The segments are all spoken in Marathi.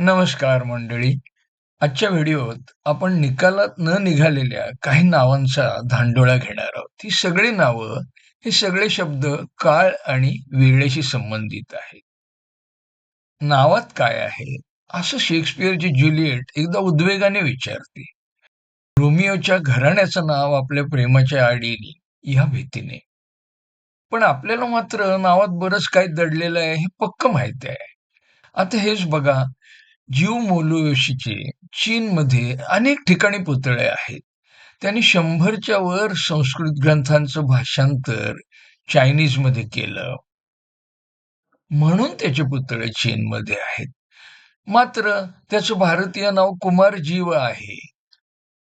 नमस्कार मंडळी. आजच्या व्हिडिओत आपण निकालात न निघालेल्या काही नावांचा धांडोळा घेणार आहोत. ही सगळी नावं हे सगळे शब्द काळ आणि वेळेशी संबंधित आहेत. नावात काय आहे? असं शेक्सपियरची ज्युलिएट एकदा उद्वेगाने विचारते. रोमिओच्या घराण्याचं नाव आपल्या प्रेमाच्या आडीने या भीतीने. पण आपल्याला मात्र नावात बरंच काय दडलेलं आहे हे पक्क माहिती आहे. आता हेच बघा. जीव मोलुयोशीचे चीनमध्ये अनेक ठिकाणी पुतळे आहेत. त्यांनी शंभरच्या वर संस्कृत ग्रंथांचं भाषांतर चायनीजमध्ये केलं. म्हणून त्याचे पुतळे चीनमध्ये आहेत. मात्र त्याचं भारतीय नाव कुमार जीव आहे.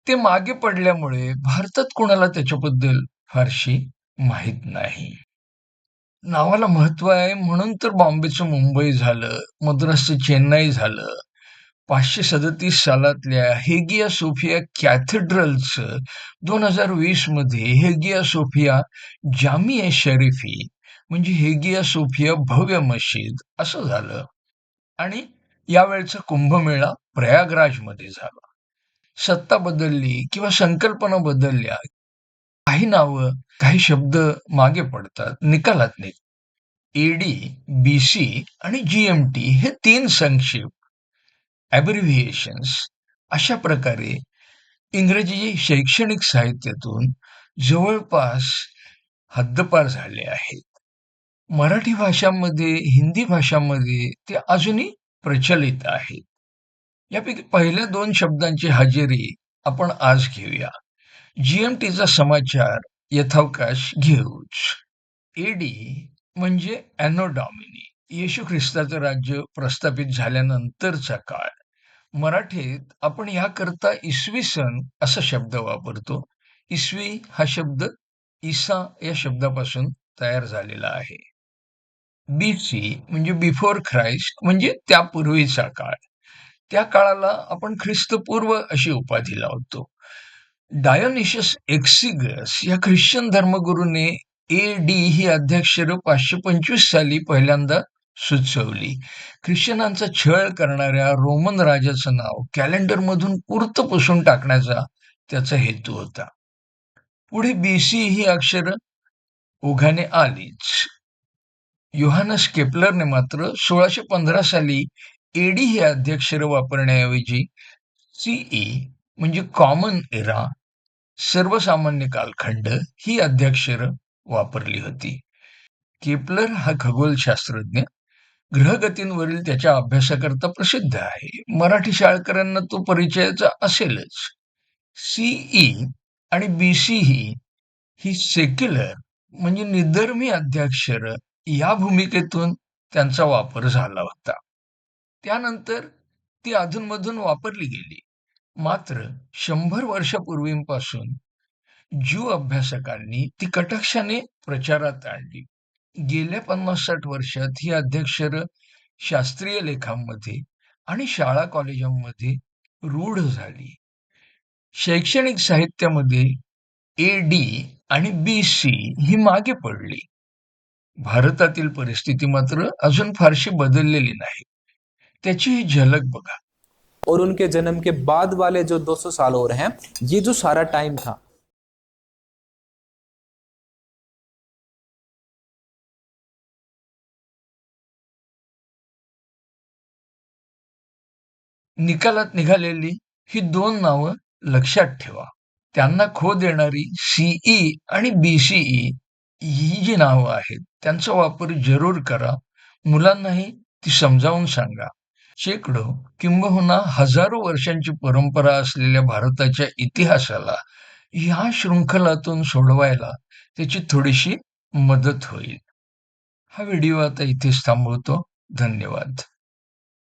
ते मागे पडल्यामुळे भारतात कोणाला त्याच्याबद्दल फारशी माहीत नाही. नावाला महत्त्व आहे म्हणून तर बॉम्बेचं मुंबई झालं मद्रासचं चेन्नई झालं पाचशे सदतीस सालातल्या हेगिया सोफिया कॅथेड्रलचं दोन हजार वीसमध्ये हेगिया सोफिया जामिया शरीफी म्हणजे हेगिया सोफिया भव्य मशीद असं झालं. आणि यावेळचा कुंभमेळा प्रयागराजमध्ये झाला. सत्ता बदलली किंवा संकल्पना बदलल्या काही नावं काही शब्द मागे पडतात निकालात नाही. एडी बी सी आणि जीएमटी हे तीन संक्षेप ॲब्रिव्हिएशन्स अशा प्रकारे इंग्रजी शैक्षणिक साहित्यातून जवळपास हद्दपार झाले आहेत. मराठी भाषांमध्ये हिंदी भाषांमध्ये ते अजूनही प्रचलित आहेत. यापैकी पहिल्या दोन शब्दांची हजेरी आपण आज घेऊया. जीएमटीचा समाचार यथावकाश घेऊच. एडी म्हणजे अॅनोडॉमिनी येशू ख्रिस्ताचं राज्य प्रस्थापित झाल्यानंतरचा काळ. मराठीत आपण याकरता इसवी सन असा शब्द वापरतो. इसवी हा शब्द ईसा या शब्दापासून तयार झालेला आहे. बी सी म्हणजे बिफोर ख्राइस्ट म्हणजे त्यापूर्वीचा काळ. त्या काळाला आपण ख्रिस्तपूर्व अशी उपाधी लावतो. डायोनिशस एक्सिगस या ख्रिश्चन धर्मगुरूने ए डी ही अध्यक्षर पाचशे पंचवीस साली पहिल्यांदा सुचवली. ख्रिश्चनांचा छळ करणाऱ्या रोमन राजाचं नाव कॅलेंडरमधून उर्त पुसून टाकण्याचा त्याचा हेतू होता. पुढे बीसी ही अक्षर ओघाने आलीच. युहानस केपलरने मात्र सोळाशे पंधरा साली एडी ही अध्यक्षर वापरण्याऐवजी सीई म्हणजे कॉमन एरा सर्वसामान्य कालखंड ही अध्यक्षर वापरली होती. केपलर हा खगोलशास्त्रज्ञ ग्रहगतींवरील त्याच्या अभ्यासाकरता प्रसिद्ध आहे. मराठी शाळकऱ्यांना तो परिचयाचा असेलच. सीई आणि बीसीई ही सेक्युलर म्हणजे निधर्मी अध्याक्षर या भूमिकेतून त्यांचा वापर झाला होता. त्यानंतर ती अधूनमधून वापरली गेली. मात्र शंभर वर्षापूर्वीपासून ज्यू अभ्यासकांनी ती कटाक्षाने प्रचारात आणली. गेल्या पन्नास साठ वर्षात ही अध्यक्षर शास्त्रीय लेखांमध्ये आणि शाळा कॉलेजांमध्ये रूढ झाली. शैक्षणिक साहित्यामध्ये ए डी आणि बी सी ही मागे पडली. भारतातील परिस्थिती मात्र अजून फारशी बदललेली नाही. त्याची ही झलक बघा. और उनके जन्म के बाद वाले जो 200 साल और हैं ये जो सारा टाइम था निकालात निघालेली ही दोन नावं लक्षात ठेवा. त्यांना खो देणारी सीई आणि बीसीई ही जी नावं आहेत त्यांचा वापर जरूर करा. मुलांनाही ती समजावून सांगा. शेकडो किंबहुना हजारो वर्षांची परंपरा असलेल्या भारताच्या इतिहासाला ह्या शृंखलातून सोडवायला त्याची थोडीशी मदत होईल. हा व्हिडिओ आता इथेच थांबवतो. धन्यवाद.